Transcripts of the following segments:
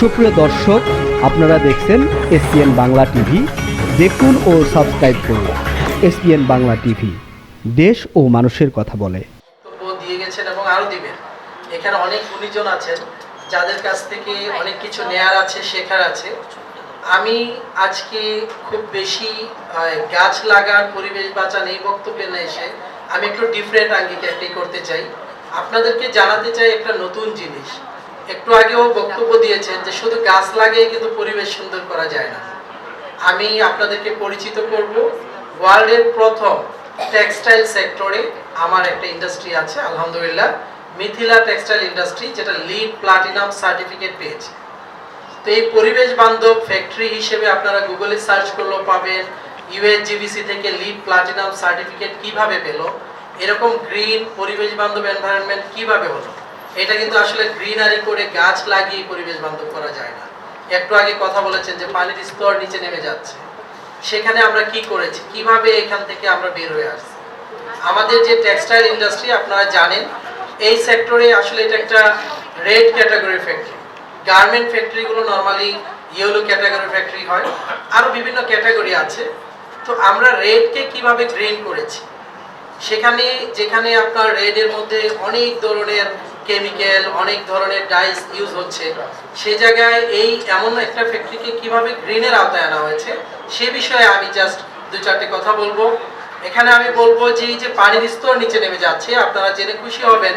সুপ্রিয় দর্শক, আপনারা দেখছেন এসপিএন বাংলা টিভি। দেখুন ও সাবস্ক্রাইব করুন এসপিএন বাংলা টিভি। দেশ ও মানুষের কথা বলে। দিয়ে গেছেন এবং আরও দিবেন। এখানে অনেক গুণীজন আছেন, যাদের কাছ থেকে অনেক কিছু নেয়ার আছে, শেখার আছে। আমি আজকে খুব বেশি গাছ লাগান পরিবেশ বাঁচান এই বক্তব্যে না এসে আমি একটু ডিফারেন্ট আঙ্গিকে করতে চাই। আপনাদেরকে জানাতে চাই একটা নতুন জিনিস। একটু আগেও বক্তব্য দিয়েছেন যে শুধু গাছ লাগিয়ে কিন্তু পরিবেশ সুন্দর করা যায় না। আমি আপনাদেরকে পরিচিত করব ওয়ার্ল্ডের প্রথম টেক্সটাইল সেক্টরে আমার একটা ইন্ডাস্ট্রি আছে, আলহামদুলিল্লাহ, মিথিলা টেক্সটাইল ইন্ডাস্ট্রি, যেটা লিড প্লাটিনাম সার্টিফিকেট পেয়েছে। তো এই পরিবেশ বান্ধব ফ্যাক্টরি হিসেবে আপনারা গুগলে সার্চ করলেও পাবেন ইউএসজিবিসি থেকে লিড প্লাটিনাম সার্টিফিকেট কীভাবে পেল, এরকম গ্রিন পরিবেশ বান্ধব এনভায়রনমেন্ট কীভাবে হলো। এটা কিন্তু আসলে গ্রিনারি করে গাছ লাগিয়ে পরিবেশ বান্ধব করা যায় না। একটু আগে কথা বলেছেন যে পানির স্তর নিচে নেমে যাচ্ছে। সেখানে আমরা কি করেছি? কীভাবে এখান থেকে আমরা বের হয়ে আসছি? আমাদের যে টেক্সটাইল ইন্ডাস্ট্রি, আপনারা জানেন, এই সেক্টরে আসলে এটা একটা রেড ক্যাটাগরি ফ্যাক্টরি। গার্মেন্ট ফ্যাক্টরিগুলো নর্মালি ইয়েলো ক্যাটাগরি ফ্যাক্টরি হয়। আরও বিভিন্ন ক্যাটাগরি আছে। তো আমরা রেডকে কীভাবে গ্রেন করেছি? সেখানে, যেখানে আপনার রেডের মধ্যে অনেক ধরনের কেমিক্যাল, অনেক ধরনের ডাইস ইউজ হচ্ছে। সে জায়গায় এই এমন একটা ফ্যাক্টরিকে কীভাবে গ্রিনের আওতায় আনা হয়েছে, সে বিষয়ে আমি জাস্ট দু চারটে কথা বলব। এখানে আমি বলব যে এই যে পানির স্তর নিচে নেমে যাচ্ছে, আপনারা জেনে খুশি হবেন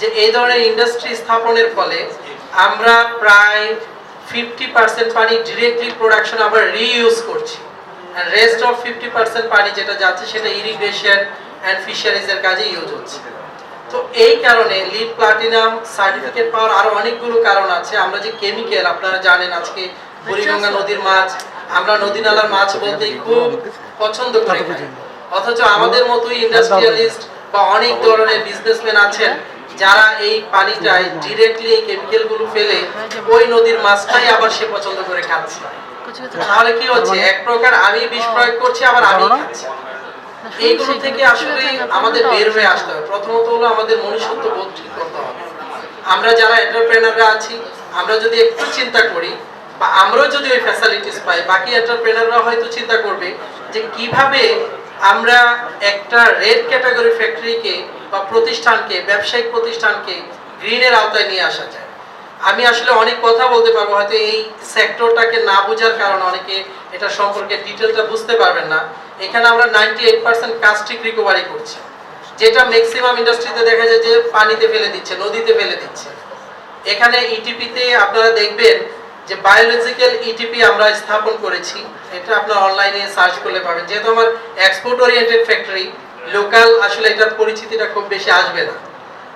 যে এই ধরনের ইন্ডাস্ট্রি স্থাপনের ফলে আমরা প্রায় ফিফটি পার্সেন্ট পানি ডিরেক্টলি প্রোডাকশন আবার রিইউজ করছি। রেস্ট অফ ফিফটি পার্সেন্ট পানি যেটা যাচ্ছে, সেটা ইরিগেশন অ্যান্ড ফিশারিজের কাজে ইউজ হচ্ছে। তো এই কারণে লিড প্লাটিনাম সার্টিফিকেট পাওয়ার আরও অনেকগুলো কারণ আছে। আমরা যে কেমিক্যাল আপনারা জানেন আজকে বুড়িগঙ্গা নদীর মাছ, আমরা নদী নালার মাছ বলতে খুব পছন্দ করি। অথচ আমাদের মতোই ইন্ডাস্ট্রিয়ালিস্ট বা অনেক ধরনের বিজনেসম্যান আছেন, যারা এই পানিটায় ডিরেক্টলি এই কেমিক্যালগুলো ফেলে ওই নদীর মাছটাই আবার সে পছন্দ করে খাচ্ছে। তাহলে কি হচ্ছে? এক প্রকার আমি বিষ প্রয়োগ করছি, আবার আমি খাচ্ছি। এইগুলো থেকে আসলে আমাদের বের হয়ে আসতে হবে। প্রথমত হলো আমাদের মনুষ্যত্ব বোধ ঠিক করতে হবে। আমরা যারা এন্টারপ্রেনাররা আছি, আমরা যদি একটু চিন্তা করি, বা আমরাও যদি ওই ফ্যাসিলিটিস পাই, বাকি এন্টারপ্রেনাররা হয়তো চিন্তা করবে যে কীভাবে আমরা একটা রেড ক্যাটাগরি ফ্যাক্টরিকে বা প্রতিষ্ঠানকে, ব্যবসায়িক প্রতিষ্ঠানকে গ্রিনের আওতায় নিয়ে আসা যায়। আমি আসলে অনেক কথা বলতে পারব, হয়তো এই সেক্টরটাকে না বোঝার কারণে অনেকে এটা সম্পর্কে ডিটেলটা বুঝতে পারবেন না। এখানে আমরা ninety eight percent caustic recovery করছি। যেটা ম্যাক্সিমাম ইন্ডাস্ট্রিতে দেখা যায় যে পানিতে ফেলে দিচ্ছে, নদীতে ফেলে দিচ্ছে। এখানে ইটিপিতে আপনারা দেখবেন যে বায়োলজিক্যাল ইটিপি আমরা স্থাপন করেছি। এটা আপনারা অনলাইনে সার্চ করলে পাবেন। যেহেতু আমার এক্সপোর্ট ওরিয়েন্টেড ফ্যাক্টরি লোকাল আসলে এটার পরিচিতিটা খুব বেশি আসবে না।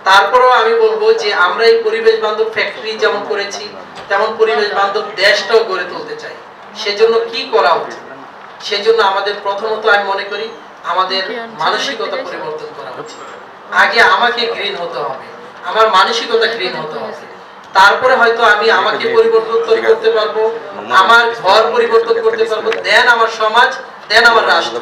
তারপরেও আমি বলব যে আমরা এই পরিবেশ বান্ধব ফ্যাক্টরি যেমন করেছি, তেমন পরিবেশ বান্ধব দেশটাও গড়ে তুলতে চাই। সেজন্য কি করা উচিত? সেজন্য আমাদের প্রথমত আমি মনে করি আমাদের মানসিকতা পরিবর্তন করা উচিত। আগে আমাকে গ্রিন হতে হবে। আমার মানসিকতা গ্রিন হতে হবে। তারপরে হয়তো আমি আমাকে পরিবর্তন করতে পারব আমার ঘর পরিবর্তন করতে পারব দেন আমার সমাজ দেন আমার রাষ্ট্র।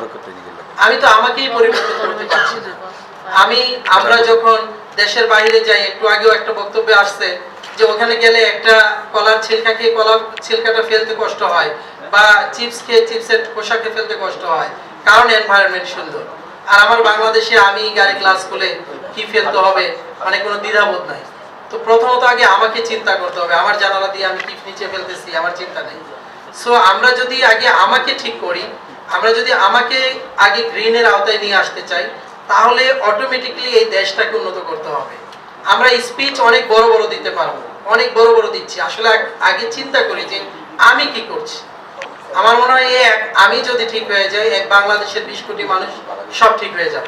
আমি তো আমাকেই পরিবর্তন করতে পারছি না। আমি আমরা যখন দেশের বাইরে যাই একটু আগেও একটা বক্তব্য আসছে যে ওখানে গেলে একটা কলার ছিলকা খেয়ে কলার ছিলকাটা ফেলতে কষ্ট হয় বা চিপস খেয়ে চিপসের পোশাকে ফেলতে কষ্ট হয়। কারণ এনভায়রনমেন্ট সুন্দর। আর আমার বাংলাদেশে আমি গাড়ি ক্লাস খুলে কি ফেলতে হবে মানে কোনো দ্বিধাবোধ নাই। তো প্রথমত আগে আমাকে চিন্তা করতে হবে, আমার জানালা দিয়ে আমি কি নিচে ফেলতেছি, আমার চিন্তা নেই। সো আমরা যদি আগে আমাকে ঠিক করি, আমরা যদি আমাকে আগে গ্রিনের আওতায় নিয়ে আসতে চাই, তাহলে অটোমেটিকলি এই দেশটাকে উন্নত করতে হবে। আমরা স্পিচ অনেক বড় বড় দিতে পারব, অনেক বড় বড় দিচ্ছি। আসলে আগ- চিন্তা করি যে আমি কি করছি। আমার মনে হয় এক আমি যদি ঠিক হয়ে যাই, এক বাংলাদেশের বিশ কোটি মানুষ সব ঠিক হয়ে যাবে।